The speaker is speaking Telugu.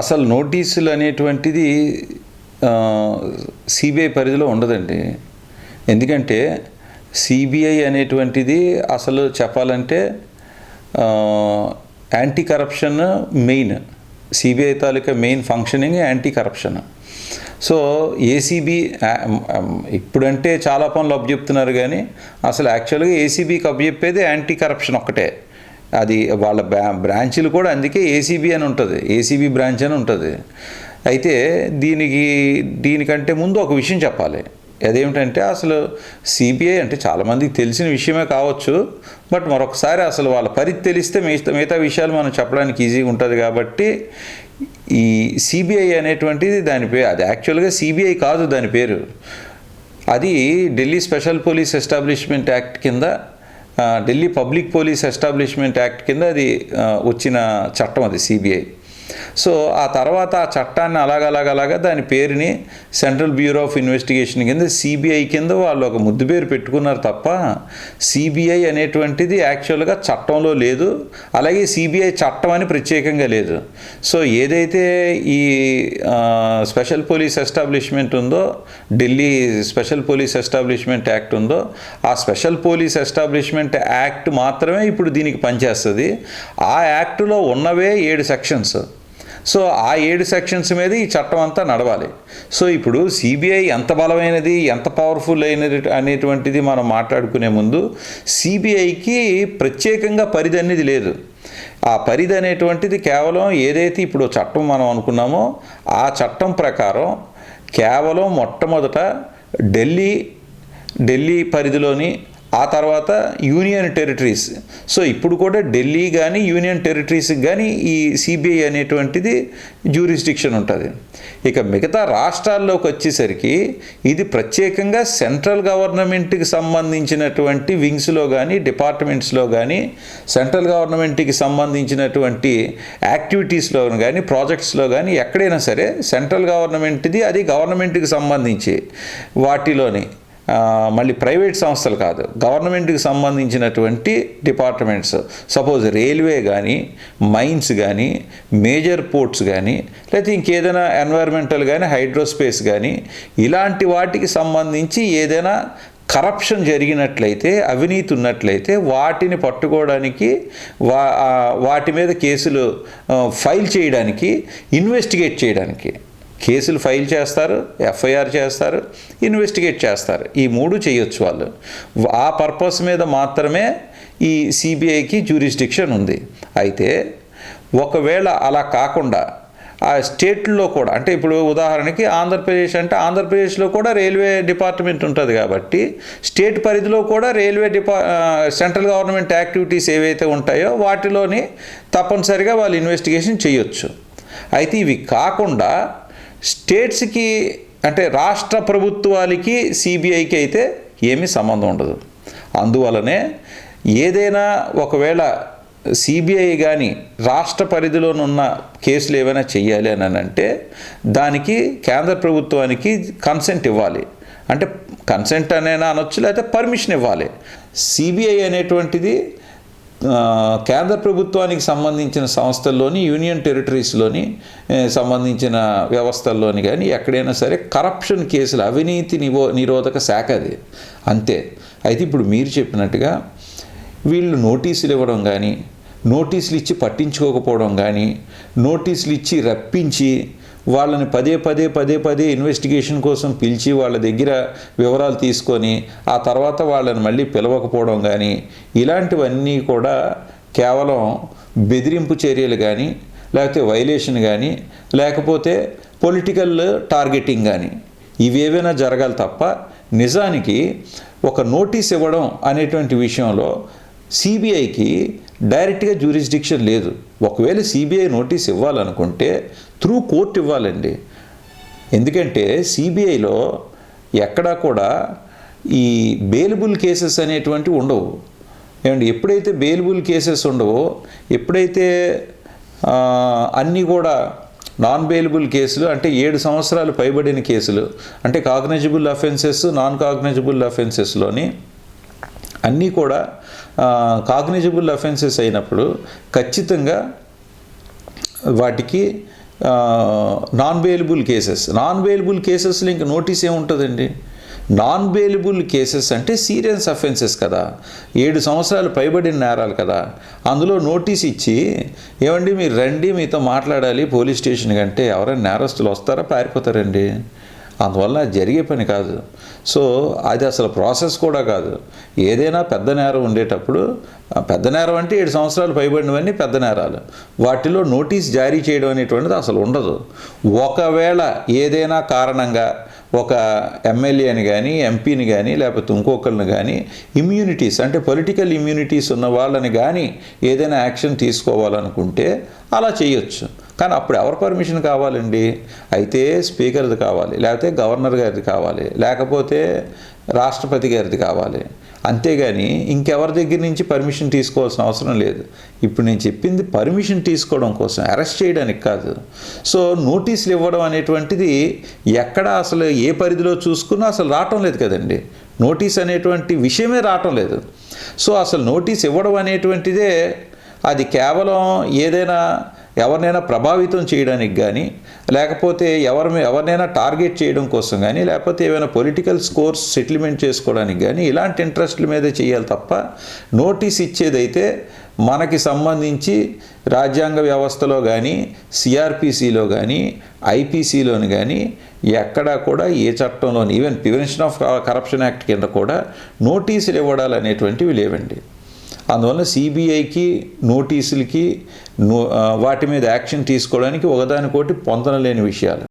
అసలు నోటీసులు అనేటువంటిది సిబిఐ పరిధిలో ఉండదండి. ఎందుకంటే సిబిఐ అనేటువంటిది అసలు చెప్పాలంటే యాంటీ కరప్షన్ మెయిన్. సిబిఐ తాలూకా main functioning anti corruption so ACB ఇప్పుడంటే చాలా పనులు అప్పచెప్తున్నారు కానీ అసలు యాక్చువల్గా ఏసీబీకి అప్పచెప్పేది యాంటీ కరప్షన్ ఒక్కటే. అది వాళ్ళ బ్రా బ్రాంచీలు కూడా అందుకే ఏసీబీ అని ఉంటుంది. ఏసీబీ బ్రాంచ్ అని ఉంటుంది. అయితే దీనికి దీనికంటే ముందు ఒక విషయం చెప్పాలి. అదేమిటంటే అసలు సిబిఐ అంటే చాలామందికి తెలిసిన విషయమే కావచ్చు. బట్ మరొకసారి అసలు వాళ్ళ పరిధి తెలిస్తే మిగతా మిగతా విషయాలు మనం చెప్పడానికి ఈజీగా ఉంటుంది కాబట్టి ఈ సిబిఐ అనేటువంటిది దాని పేరు అది యాక్చువల్గా సిబిఐ కాదు దాని పేరు. అది Delhi special police establishment act కింద Delhi public police establishment act కింద అది వచ్చిన చట్టం అది సిబిఐ సో ఆ తర్వాత ఆ చట్టాన్ని అలాగలాగలాగా దాని పేరుని సెంట్రల్ బ్యూరో ఆఫ్ ఇన్వెస్టిగేషన్ కింద సిబిఐ కింద వాళ్ళు ఒక ముద్దు పేరు పెట్టుకున్నారు తప్ప సిబిఐ అనేటువంటిది యాక్చువల్గా చట్టంలో లేదు. అలాగే సిబిఐ చట్టం అని ప్రత్యేకంగా లేదు. సో ఏదైతే ఈ స్పెషల్ పోలీస్ ఎస్టాబ్లిష్మెంట్ ఉందో Delhi special police establishment act ఉందో ఆ స్పెషల్ పోలీస్ ఎస్టాబ్లిష్మెంట్ యాక్ట్ మాత్రమే ఇప్పుడు దీనికి పనిచేస్తుంది. ఆ యాక్టులో ఉన్నవే ఏడు సెక్షన్స్. సో ఆ ఏడు సెక్షన్స్ మీద ఈ చట్టం అంతా నడవాలి. సో ఇప్పుడు సిబిఐ ఎంత బలమైనది ఎంత పవర్ఫుల్ అయినది అనేటువంటిది మనం మాట్లాడుకునే ముందు సిబిఐకి ప్రత్యేకంగా పరిధి అనేది లేదు. ఆ పరిధి అనేటువంటిది కేవలం ఏదైతే ఇప్పుడు చట్టం మనం అనుకున్నామో ఆ చట్టం ప్రకారం కేవలం మొట్టమొదట ఢిల్లీ ఢిల్లీ పరిధిలోని ఆ తర్వాత యూనియన్ టెరిటరీస్. సో ఇప్పుడు కూడా ఢిల్లీ కానీ యూనియన్ టెరిటరీస్కి కానీ ఈ సిబిఐ అనేటువంటిది జ్యూరిస్డిక్షన్ ఉంటుంది. ఇక మిగతా రాష్ట్రాల్లోకి వచ్చేసరికి ఇది ప్రత్యేకంగా సెంట్రల్ గవర్నమెంట్కి సంబంధించినటువంటి వింగ్స్లో కానీ డిపార్ట్మెంట్స్లో కానీ సెంట్రల్ గవర్నమెంట్కి సంబంధించినటువంటి యాక్టివిటీస్లో కానీ ప్రాజెక్ట్స్లో కానీ ఎక్కడైనా సరే సెంట్రల్ గవర్నమెంట్ది అది గవర్నమెంట్కి సంబంధించి వాటిలోని మళ్ళీ ప్రైవేట్ సంస్థలు కాదు గవర్నమెంట్కి సంబంధించినటువంటి డిపార్ట్మెంట్స్ సపోజ్ రైల్వే కానీ మైన్స్ కానీ మేజర్ పోర్ట్స్ కానీ లేకపోతే ఇంకేదైనా ఎన్వైర్మెంటల్ కానీ హైడ్రోస్పేస్ కానీ ఇలాంటి వాటికి సంబంధించి ఏదైనా కరప్షన్ జరిగినట్లయితే అవినీతి ఉన్నట్లయితే వాటిని పట్టుకోవడానికి వా వాటి మీద కేసులు ఫైల్ చేయడానికి ఇన్వెస్టిగేట్ చేయడానికి కేసులు ఫైల్ చేస్తారు ఎఫ్ఐఆర్ చేస్తారు ఇన్వెస్టిగేట్ చేస్తారు. ఈ మూడు చేయొచ్చు వాళ్ళు. ఆ పర్పస్ మీద మాత్రమే ఈ సిబిఐకి జ్యూరిస్డిక్షన్ ఉంది. అయితే ఒకవేళ అలా కాకుండా ఆ స్టేట్లో కూడా అంటే ఇప్పుడు ఉదాహరణకి ఆంధ్రప్రదేశ్ అంటే ఆంధ్రప్రదేశ్లో కూడా రైల్వే డిపార్ట్మెంట్ ఉంటుంది కాబట్టి స్టేట్ పరిధిలో కూడా రైల్వే డిపా సెంట్రల్ గవర్నమెంట్ యాక్టివిటీస్ ఏవైతే ఉంటాయో వాటిలోని తప్పనిసరిగా వాళ్ళు ఇన్వెస్టిగేషన్ చేయొచ్చు. అయితే ఇవి కాకుండా స్టేట్స్కి అంటే రాష్ట్ర ప్రభుత్వాలకి సిబిఐకి అయితే ఏమీ సంబంధం ఉండదు. అందువలనే ఏదైనా ఒకవేళ సిబిఐ కానీ రాష్ట్ర పరిధిలోనున్న కేసులు ఏమైనా చెయ్యాలి అని అంటే దానికి కేంద్ర ప్రభుత్వానికి కన్సెంట్ ఇవ్వాలి. అంటే కన్సెంట్ అనేనా అనొచ్చు లేకపోతే పర్మిషన్ ఇవ్వాలి. సిబిఐ అనేటువంటిది కేంద్ర ప్రభుత్వానికి సంబంధించిన సంస్థల్లోని యూనియన్ టెరిటరీస్లోని సంబంధించిన వ్యవస్థల్లోని కానీ ఎక్కడైనా సరే కరప్షన్ కేసులు అవినీతి నివో నిరోధక శాఖ అది. అంతే. అయితే ఇప్పుడు మీరు చెప్పినట్టుగా వీళ్ళు నోటీసులు ఇవ్వడం కానీ నోటీసులు ఇచ్చి పట్టించుకోకపోవడం కానీ నోటీసులు ఇచ్చి రప్పించి వాళ్ళని పదే పదే పదే పదే ఇన్వెస్టిగేషన్ కోసం పిలిచి వాళ్ళ దగ్గర వివరాలు తీసుకొని ఆ తర్వాత వాళ్ళని మళ్ళీ పిలవకపోవడం కానీ ఇలాంటివన్నీ కూడా కేవలం బెదిరింపు చర్యలు కానీ లేకపోతే వైలేషన్ కానీ లేకపోతే పొలిటికల్ టార్గెటింగ్ కానీ ఇవేవైనా జరగాలి తప్ప నిజానికి ఒక నోటీస్ ఇవ్వడం అనేటువంటి విషయంలో సిబిఐకి డైరెక్ట్గా జ్యూరిస్డిక్షన్ లేదు. ఒకవేళ సిబిఐ నోటీస్ ఇవ్వాలనుకుంటే త్రూ కోర్టు ఇవ్వాలండి. ఎందుకంటే సిబిఐలో ఎక్కడా కూడా ఈ బెయిలబుల్ కేసెస్ అనేటువంటివి ఉండవు. ఏమండి ఎప్పుడైతే బెయిలబుల్ కేసెస్ ఉండవో ఎప్పుడైతే అన్నీ కూడా నాన్ బెయిలబుల్ కేసులు అంటే ఏడు సంవత్సరాలు పైబడిన కేసులు అంటే కాగ్నైజబుల్ అఫెన్సెస్ నాన్ కాగ్నైజబుల్ అఫెన్సెస్లోని అన్నీ కూడా కాగ్నిజబుల్ అఫెన్సెస్ అయినప్పుడు ఖచ్చితంగా వాటికి non bailable cases non bailable కేసెస్లో ఇంకా నోటీస్ ఏముంటుందండి? నాన్ బెయిలబుల్ కేసెస్ అంటే సీరియస్ అఫెన్సెస్ కదా. ఏడు సంవత్సరాలు పైబడిన నేరాలు కదా. అందులో నోటీస్ ఇచ్చి ఏమండి మీరు రండి మీతో మాట్లాడాలి పోలీస్ స్టేషన్ కంటే ఎవరైనా నేరస్తులు వస్తారా పారిపోతారండి? అందువల్ల జరిగే పని కాదు. సో అది అసలు ప్రాసెస్ కూడా కాదు. ఏదైనా పెద్ద నేరం ఉండేటప్పుడు పెద్ద నేరం అంటే ఏడు సంవత్సరాలు పైబడినవన్నీ పెద్ద నేరాలు. వాటిలో నోటీస్ జారీ చేయడం అనేటువంటిది అసలు ఉండదు. ఒకవేళ ఏదైనా కారణంగా ఒక ఎమ్మెల్యేని కానీ ఎంపీని కానీ లేకపోతే ఇంకొకరిని కానీ ఇమ్యూనిటీస్ అంటే పొలిటికల్ ఇమ్యూనిటీస్ ఉన్న వాళ్ళని కానీ ఏదైనా యాక్షన్ తీసుకోవాలనుకుంటే అలా చేయొచ్చు. కానీ అప్పుడు ఎవరి పర్మిషన్ కావాలండి? అయితే స్పీకర్ది కావాలి లేకపోతే గవర్నర్ గారిది కావాలి లేకపోతే రాష్ట్రపతి గారిది కావాలి. అంతేగాని ఇంకెవరి దగ్గర నుంచి పర్మిషన్ తీసుకోవాల్సిన అవసరం లేదు. ఇప్పుడు నేను చెప్పింది పర్మిషన్ తీసుకోవడం కోసం అరెస్ట్ చేయడానికి కాదు. సో నోటీసులు ఇవ్వడం అనేటువంటిది ఎక్కడ అసలు ఏ పరిధిలో చూసుకున్నా అసలు రావటం లేదు కదండి. నోటీస్ అనేటువంటి విషయమే రావటం లేదు. సో అసలు నోటీస్ ఇవ్వడం అనేటువంటిదే అది కేవలం ఏదైనా ఎవరినైనా ప్రభావితం చేయడానికి కానీ లేకపోతే ఎవరి ఎవరినైనా టార్గెట్ చేయడం కోసం కానీ లేకపోతే ఏమైనా పొలిటికల్ స్కోర్స్ సెటిల్మెంట్ చేసుకోవడానికి కానీ ఇలాంటి ఇంట్రెస్ట్ల మీదే చేయాలి తప్ప నోటీస్ ఇచ్చేదైతే మనకి సంబంధించి రాజ్యాంగ వ్యవస్థలో కానీ సిఆర్పిసిలో కానీ ఐపీసీలోని కానీ ఎక్కడా కూడా ఏ చట్టంలోని even prevention of corruption act కింద కూడా నోటీసులు ఇవ్వడాలు అనేటువంటివి లేవండి. అందువల్ల సిబిఐకి నోటీసులకి వాటి మీద యాక్షన్ తీసుకోవడానికి ఒకదానికోటి పొందనలేని విషయాలు.